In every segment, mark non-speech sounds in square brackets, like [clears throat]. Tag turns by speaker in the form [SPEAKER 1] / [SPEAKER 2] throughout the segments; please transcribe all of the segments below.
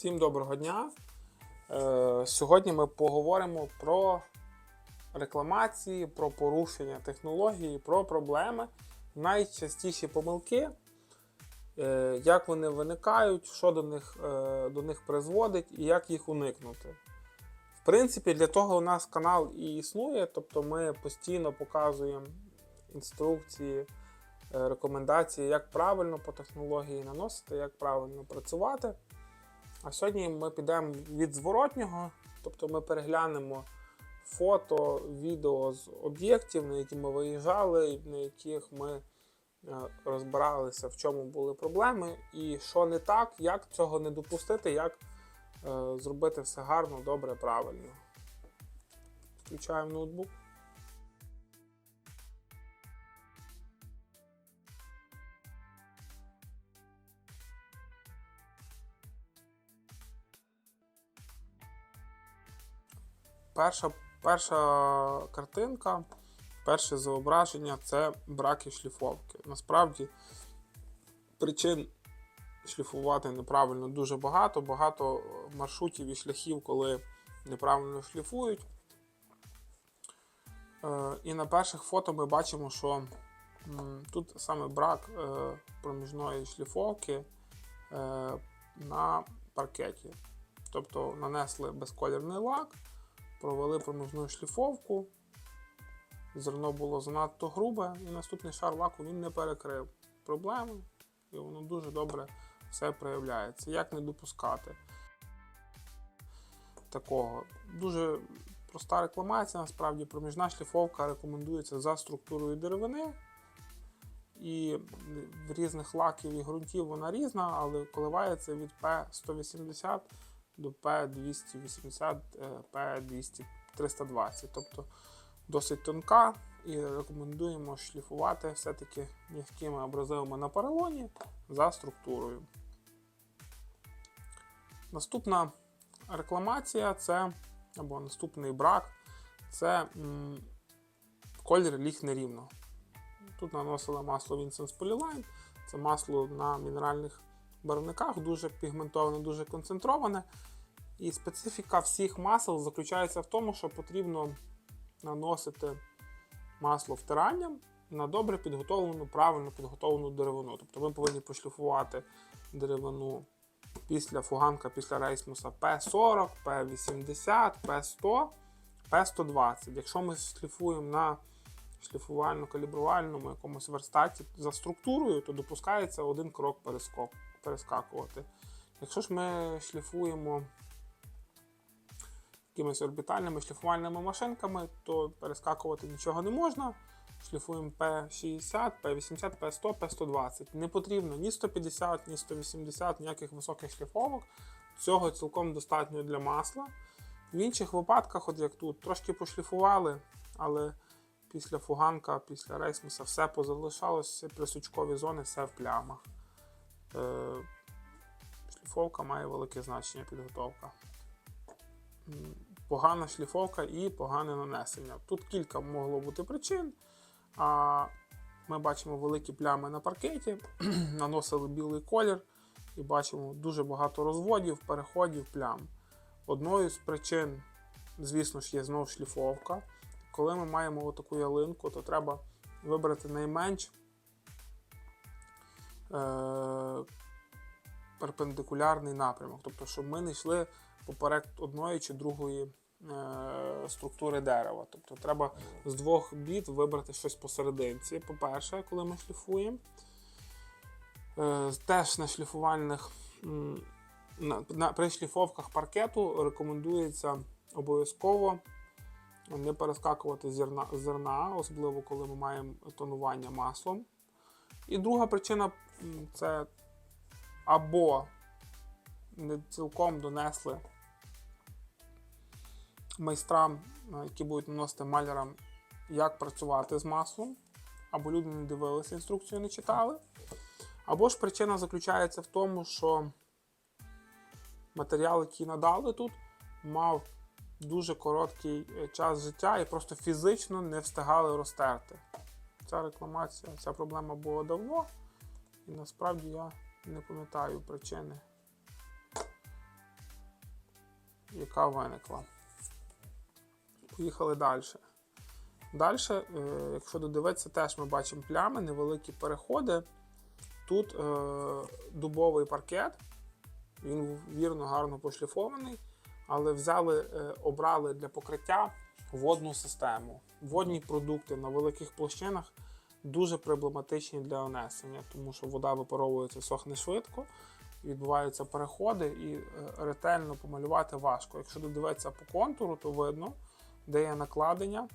[SPEAKER 1] Всім доброго дня. Е, Сьогодні ми поговоримо про рекламації, про порушення технології, про проблеми, найчастіші помилки, е, як вони виникають, що до них, е, до них призводить і як їх уникнути. В принципі, для того у нас канал і існує, тобто ми постійно показуємо інструкції, рекомендації, як правильно по технології наносити, як правильно працювати. А сьогодні ми підемо від зворотнього, тобто ми переглянемо фото, відео з об'єктів, на які ми виїжджали, на яких ми е, розбиралися, в чому були проблеми, і що не так, як цього не допустити, як е, зробити все гарно, добре, правильно. Включаємо ноутбук. Перша, перша картинка, перше зображення це браки шліфовки. Насправді причин шліфувати неправильно дуже багато. Багато маршрутів і шляхів, коли неправильно шліфують. Е, І на перших фото ми бачимо, що тут саме брак е, проміжної шліфовки е, на паркеті. Тобто нанесли безколірний лак провели проміжну шліфовку. Зерно було занадто грубе, і наступний шар лаку він не перекрив проблеми, і воно дуже добре все проявляється. Як не допускати такого? Дуже проста рекламація, насправді проміжна шліфовка рекомендується за структурою деревини. І в різних лаків і ґрунтів вона різна, але коливається від P180 до P280, P320. Тобто досить тонка і рекомендуємо шліфувати все-таки м'якими абразивами на поролоні за структурою. Наступна рекламація це, або наступний брак це м, колір ліг нерівно. Тут наносили масло Vincent Polyline, це масло на мінеральних барвниках, дуже пігментоване, дуже концентроване. І специфіка всіх масел заключається в тому, що потрібно наносити масло втиранням на добре підготовлену, правильно підготовлену деревину. Тобто ми повинні пошліфувати деревину після фуганка, після рейсмуса P40, P80, P100, P120. Якщо ми шліфуємо на шліфувально-калібрувальному якомусь верстаті за структурою, то допускається один крок перескок, перескакувати. Якщо ж ми шліфуємо якимись орбітальними шліфувальними машинками, то перескакувати нічого не можна. Шліфуємо P60, P80, P100, P120. Не потрібно ні 150, ні 180, ніяких високих шліфовок. Цього цілком достатньо для масла. В інших випадках, от як тут, трошки пошліфували, але після фуганка, після рейсмуса все позалишалося, присучкові зони, все в плямах. Е, шліфовка має велике значення підготовка погана шліфовка і погане нанесення. Тут кілька могло бути причин. А Ми бачимо великі плями на паркеті, [clears throat] наносили білий колір і бачимо дуже багато розводів, переходів, плям. Одною з причин, звісно ж, є знову шліфовка. Коли ми маємо таку ялинку, то треба вибрати найменш перпендикулярний напрямок. Тобто, щоб ми не йшли поперек одної чи другої е, структури дерева. Тобто треба з двох бід вибрати щось посерединці. По-перше, коли ми шліфуємо. Е, теж на шліфувальних на, при шліфовках паркету рекомендується обов'язково не перескакувати зерна, зерна, особливо коли ми маємо тонування маслом. І друга причина це або не цілком донесли майстрам, е, які будуть наносити малярам, як працювати з маслом, або люди не дивилися інструкцію, не читали. Або ж причина заключається в тому, що матеріал, який надали тут, мав дуже короткий е, час життя і просто фізично не встигали розтерти. Ця рекламація, ця проблема була давно, і насправді я не пам'ятаю причини яка виникла. Поїхали далі. Далі, е, якщо додивитися, теж ми бачимо плями, невеликі переходи. Тут е, дубовий паркет, він вірно, гарно пошліфований, але взяли, е, обрали для покриття водну систему. Водні продукти на великих площинах дуже проблематичні для онесення, тому що вода випаровується, сохне швидко, відбуваються переходи і е, ретельно помалювати важко. Якщо додивитися по контуру, то видно, де є накладення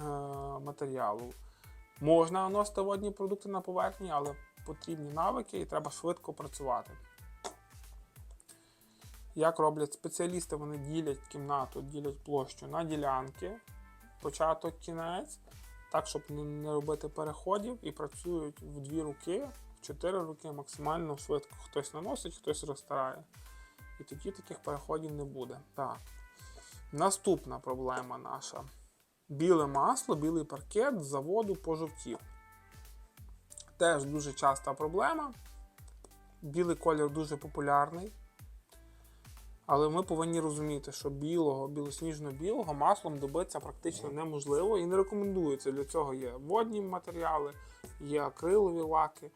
[SPEAKER 1] е, матеріалу. Можна наносити водні продукти на поверхні, але потрібні навики і треба швидко працювати. Як роблять спеціалісти, вони ділять кімнату, ділять площу на ділянки, початок, кінець, так, щоб не- робити переходів і працюють в дві руки, в чотири руки максимально швидко. Хтось наносить, хтось розтирає. І тоді таких переходів не буде. Так. Наступна проблема наша. Біле масло, білий паркет з заводу пожовтів. Теж дуже часта проблема. Білий колір дуже популярний. Але ми повинні розуміти, що білого, білосніжно-білого маслом добитися практично неможливо і не рекомендується. Для цього є водні матеріали, є акрилові лаки.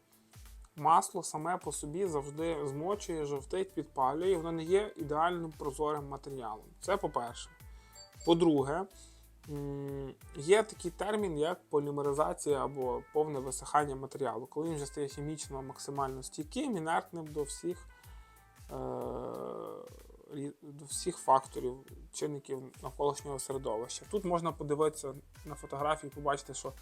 [SPEAKER 1] Масло саме по собі завжди змочує, жовтить, підпалює, і воно не є ідеальним прозорим матеріалом. Це по-перше. По-друге, є такий термін, як полімеризація або повне висихання матеріалу, коли він вже стає хімічно максимально стійким, інертним до всіх, е- до всіх факторів, чинників навколишнього середовища. Тут можна подивитися на фотографії, побачити, що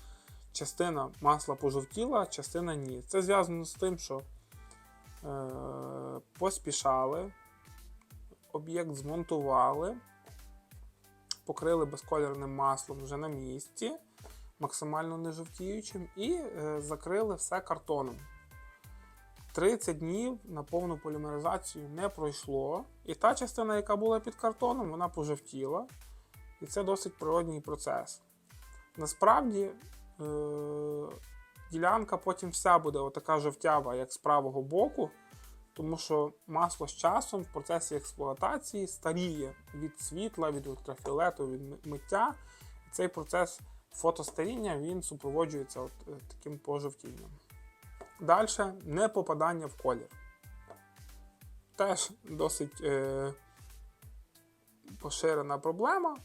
[SPEAKER 1] частина масла пожовтіла, частина ні. Це зв'язано з тим, що е- поспішали, об'єкт змонтували покрили безколірним маслом вже на місці, максимально не жовтіючим, і е, закрили все картоном. 30 днів на повну полімеризацію не пройшло. І та частина, яка була під картоном, вона пожовтіла. І це досить природній процес. Насправді, е- ділянка потім вся буде отака жовтява, як з правого боку, тому що масло з часом в процесі експлуатації старіє від світла, від ультрафіолету, від миття. Цей процес фотостаріння він супроводжується от, е, таким пожовтінням. Далі не попадання в колір. Теж досить е, поширена проблема.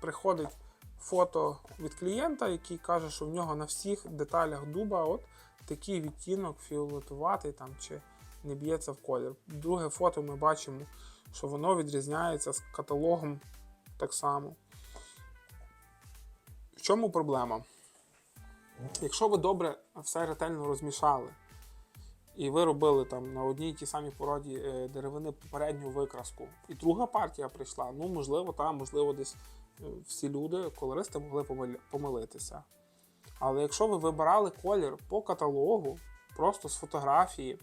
[SPEAKER 1] Приходить фото від клієнта, який каже, що в нього на всіх деталях дуба от такий відтінок фіолетуватий там, чи не б'ється в колір. Друге фото ми бачимо, що воно відрізняється з каталогом так само. В чому проблема? Якщо ви добре все ретельно розмішали, і ви робили там на одній тій самій породі е, деревини попередню викраску, і друга партія прийшла, ну можливо, там, можливо, десь е, всі люди, колористи могли помилитися. Але якщо ви вибирали колір по каталогу, просто з фотографії,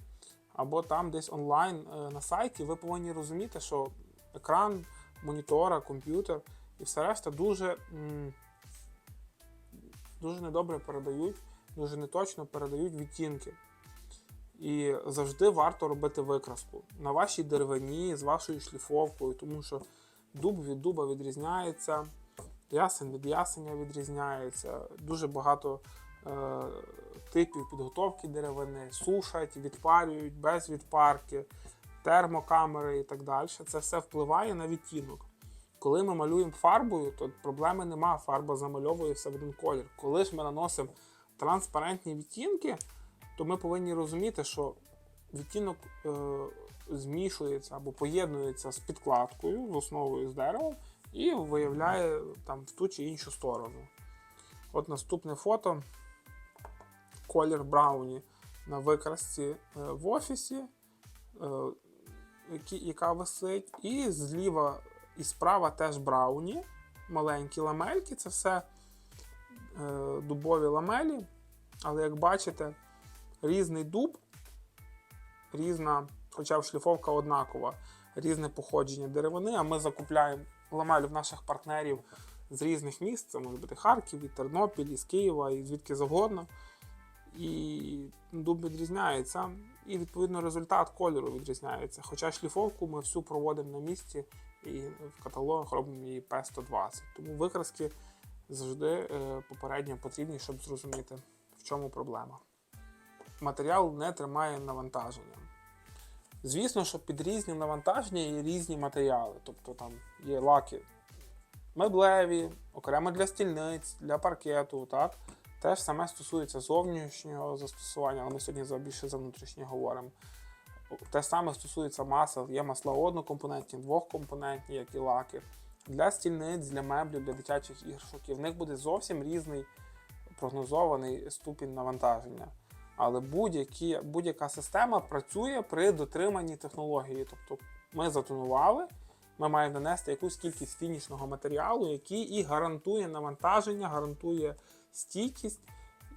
[SPEAKER 1] або там десь онлайн е, на сайті, ви повинні розуміти, що екран монітора, комп'ютер і все решта дуже, дуже недобре передають, дуже неточно передають відтінки. І завжди варто робити викраску на вашій деревині з вашою шліфовкою, тому що дуб від дуба відрізняється, ясень від ясеня відрізняється. Дуже багато е, типів підготовки деревини, сушать, відпарюють без відпарки, термокамери і так далі. Це все впливає на відтінок. Коли ми малюємо фарбою, то проблеми нема, фарба замальовує все в один колір. Коли ж ми наносимо транспарентні відтінки, то ми повинні розуміти, що відтінок е, змішується або поєднується з підкладкою, з основою з деревом, і виявляє там в ту чи іншу сторону. От наступне фото. Колір Брауні на викрасці е, в офісі, е, які- яка висить. І зліва і справа теж Брауні. Маленькі ламельки. Це все е, дубові ламелі. Але як бачите, різний дуб, різна, хоча б шліфовка однакова, різне походження деревини, а ми закупляємо ламель в наших партнерів з різних міст. Це може бути Харків, і Тернопіль, із Києва, і звідки завгодно. І дуб відрізняється, і відповідно результат кольору відрізняється. Хоча шліфовку ми всю проводимо на місці і в каталогах робимо її P120. Тому викраски завжди е, попередньо потрібні, щоб зрозуміти, в чому проблема. Матеріал не тримає навантаження. Звісно, що під різні навантаження є різні матеріали. Тобто там є лаки меблеві, окремо для стільниць, для паркету. Так? Теж саме стосується зовнішнього застосування, але ми сьогодні більше за внутрішнє говоримо. Те саме стосується масел, є масла однокомпонентні, двохкомпонентні, як і лаки. Для стільниць, для меблів, для дитячих іграшок. В них буде зовсім різний прогнозований ступінь навантаження. Але будь-яка система працює при дотриманні технології. Тобто ми затонували, ми маємо нанести якусь кількість фінішного матеріалу, який і гарантує навантаження, гарантує стійкість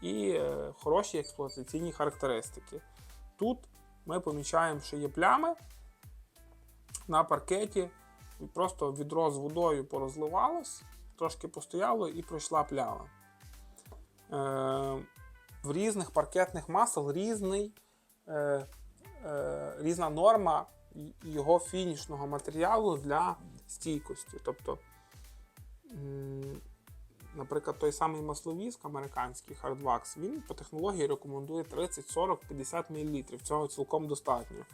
[SPEAKER 1] і е, хороші експлуатаційні характеристики. Тут ми помічаємо, що є плями на паркеті, просто відро з водою порозливалось, трошки постояло і пройшла пляма. Е, в різних паркетних масел різний, е, е, різна норма його фінішного матеріалу для стійкості. Тобто, наприклад, той самий масловіск американський Hardwax, він по технології рекомендує 30, 40, 50 мл. Цього цілком достатньо.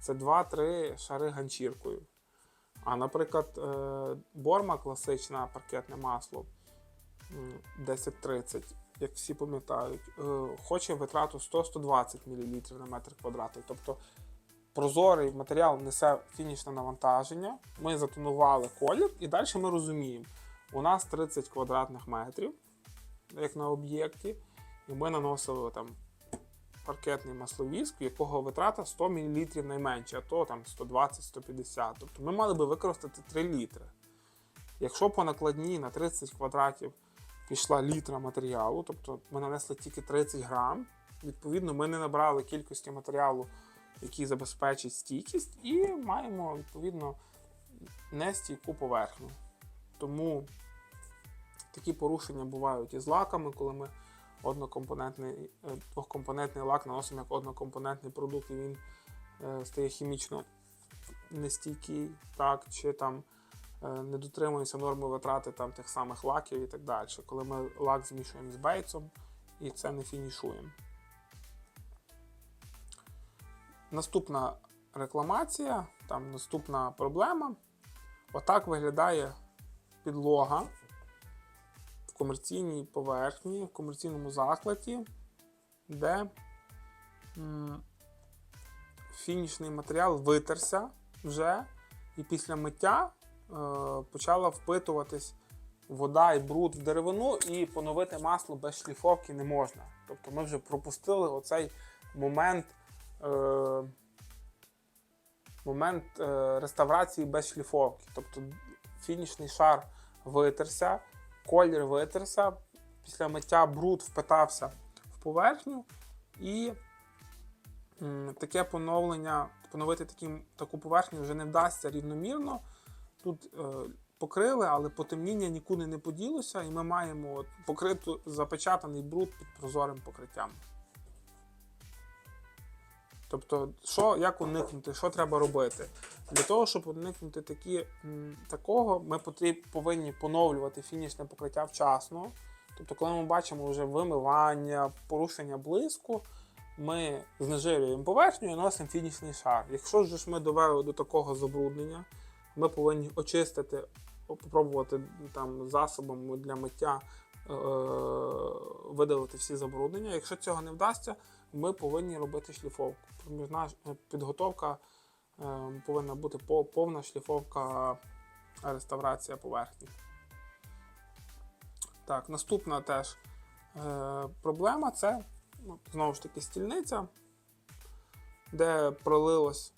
[SPEAKER 1] Це 2-3 шари ганчіркою. А, наприклад, е, борма класичне паркетне масло 10-30, як всі пам'ятають, е, хоче витрату 100-120 мл на метр квадратний. Тобто прозорий матеріал несе фінішне навантаження. Ми затонували колір, і далі ми розуміємо, у нас 30 квадратних метрів, як на об'єкті, і ми наносили там паркетний масловіск, в якого витрата 100 мл найменше, а то там 120-150. Тобто ми мали би використати 3 літри. Якщо по накладній на 30 квадратів пішла літра матеріалу, тобто ми нанесли тільки 30 грам, відповідно, ми не набрали кількості матеріалу, який забезпечить стійкість, і маємо відповідно нестійку поверхню. Тому такі порушення бувають і з лаками, коли ми однокомпонентний, е, двохкомпонентний лак наносимо як однокомпонентний продукт, і він е, стає хімічно нестійкий, так, чи там е, не дотримується норми витрати там, тих самих лаків і так далі. Коли ми лак змішуємо з бейцом і це не фінішуємо. Наступна рекламація, там наступна проблема. Отак виглядає підлога в комерційній поверхні, в комерційному закладі, де фінішний матеріал витерся вже, і після миття е, почала впитуватись вода і бруд в деревину, і поновити масло без шліфовки не можна. Тобто ми вже пропустили оцей момент. Е, Момент е, реставрації без шліфовки. Тобто фінішний шар витерся, колір витерся, після миття бруд впитався в поверхню, і таке поновлення, поновити такі, таку поверхню вже не вдасться рівномірно. Тут е, покрили, але потемніння нікуди не поділося, і ми маємо от, покриту запечатаний бруд під прозорим покриттям. Тобто, що, як уникнути, що треба робити? Для того, щоб уникнути такі, такого, ми повинні поновлювати фінішне покриття вчасно. Тобто, коли ми бачимо вже вимивання, порушення блиску, ми знежирюємо поверхню і носимо фінішний шар. Якщо ж ми довели до такого забруднення, ми повинні очистити, попробувати там засобом для миття е- видалити всі забруднення. Якщо цього не вдасться, ми повинні робити шліфовку. Е, підготовка е, повинна бути повна шліфовка е, реставрація поверхні. Так, наступна теж проблема це ну, знову ж таки стільниця, де пролилось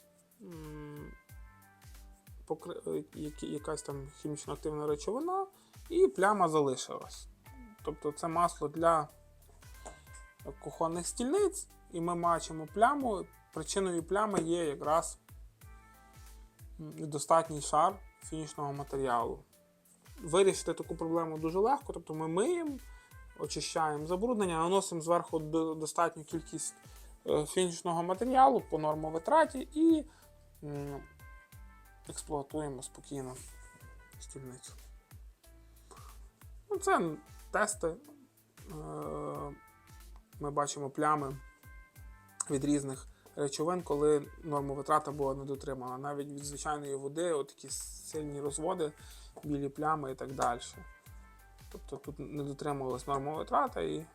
[SPEAKER 1] якась там хімічно активна речовина, і пляма залишилась. Тобто це масло для кухонних стільниць, і ми бачимо пляму. Причиною плями є якраз недостатній шар фінішного матеріалу. Вирішити таку проблему дуже легко, тобто ми миємо, очищаємо забруднення, наносимо зверху достатню кількість е, фінішного матеріалу по нормовитраті і експлуатуємо спокійно стільницю. Ну, це тести. Ми бачимо плями від різних речовин, коли норма витрата була не дотримана. Навіть від звичайної води, от такі сильні розводи, білі плями і так далі. Тобто тут не дотримувалась норма витрата і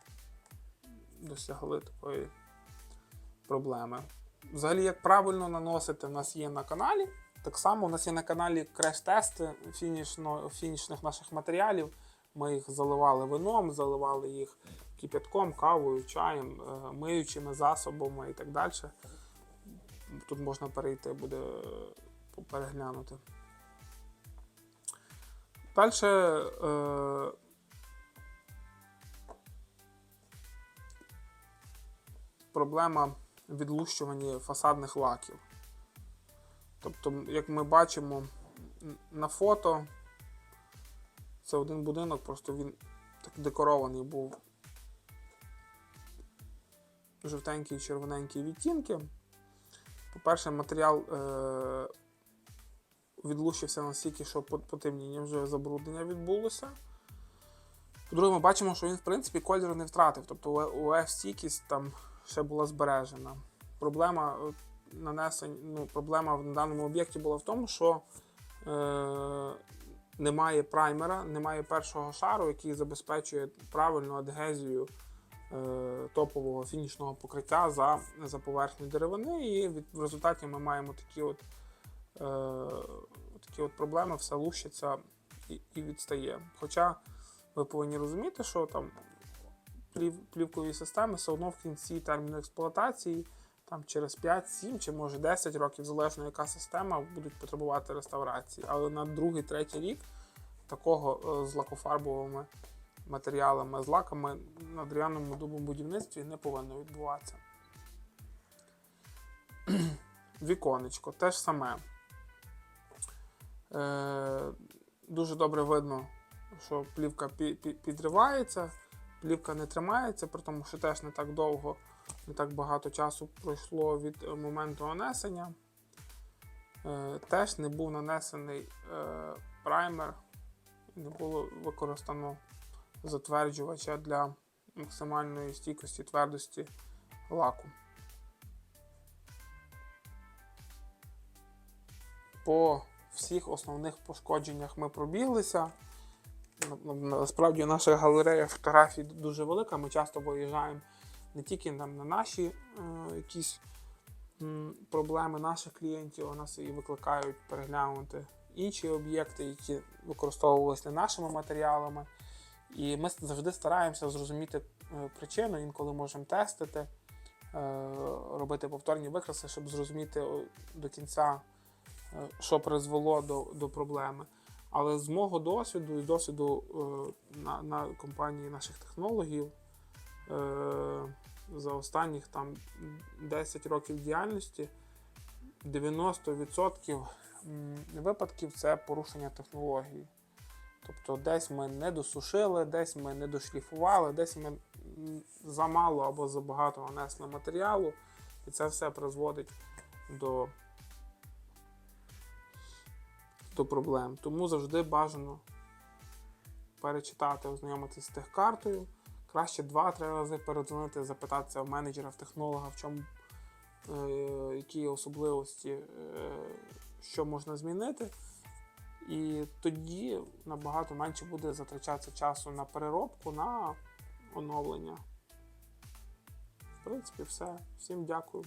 [SPEAKER 1] досягли такої проблеми. Взагалі, як правильно наносити, в нас є на каналі. Так само у нас є на каналі креш-тести фінішно, фінішних наших матеріалів. Ми їх заливали вином, заливали їх кипятком, кавою, чаєм, е, миючими засобами і так далі. Тут можна перейти, буде е, переглянути. Далі е, проблема відлущування фасадних лаків. Тобто, як ми бачимо на фото, це один будинок, просто він так декорований був. Жовтенькі і червоненькі відтінки. По-перше, матеріал е- відлущився настільки, що по, по темнінні вже забруднення відбулося. По-друге, ми бачимо, що він, в принципі, колір не втратив. Тобто УФ стійкість там ще була збережена. Проблема е, нанесень, ну, проблема на даному об'єкті була в тому, що е, немає праймера, немає першого шару, який забезпечує правильну адгезію топового фінішного покриття за, за поверхню деревини. І від, в результаті ми маємо такі от, е, такі от проблеми, все лущиться і, і відстає. Хоча ви повинні розуміти, що там плів, плівкові системи все одно в кінці терміну експлуатації, там через 5, 7 чи може 10 років, залежно яка система, будуть потребувати реставрації. Але на другий, третій рік такого е, з лакофарбовими матеріалами, з лаками на дерев'яному дубовому будівництві не повинно відбуватися. [clears throat] Віконечко теж саме. Е, дуже добре видно, що плівка пі- пі- підривається, плівка не тримається, при тому, що теж не так довго, не так багато часу пройшло від е, моменту нанесення. Е, теж не був нанесений е, праймер, не було використано затверджувача для максимальної стійкості твердості лаку. По всіх основних пошкодженнях ми пробіглися. На- на- Насправді наша галерея фотографій дуже велика. Ми часто виїжджаємо не тільки там, на наші е, якісь м, проблеми наших клієнтів, а нас і викликають переглянути інші об'єкти, які використовувалися нашими матеріалами. І ми завжди стараємося зрозуміти е, причину, інколи можемо тестити, е, робити повторні викраси, щоб зрозуміти до кінця, е, що призвело до, до проблеми. Але з мого досвіду і досвіду на, на компанії наших технологів за останніх там 10 років діяльності 90% випадків це порушення технології. Тобто десь ми не досушили, десь ми не дошліфували, десь ми замало або забагато нанесли матеріалу, і це все призводить до, до проблем. Тому завжди бажано перечитати, ознайомитися з техкартою. Краще два-три рази передзвонити, запитатися в менеджера, в технолога, в чому, е, які особливості, е, що можна змінити. І тоді набагато менше буде затрачатися часу на переробку, на оновлення. В принципі, все. Всім дякую.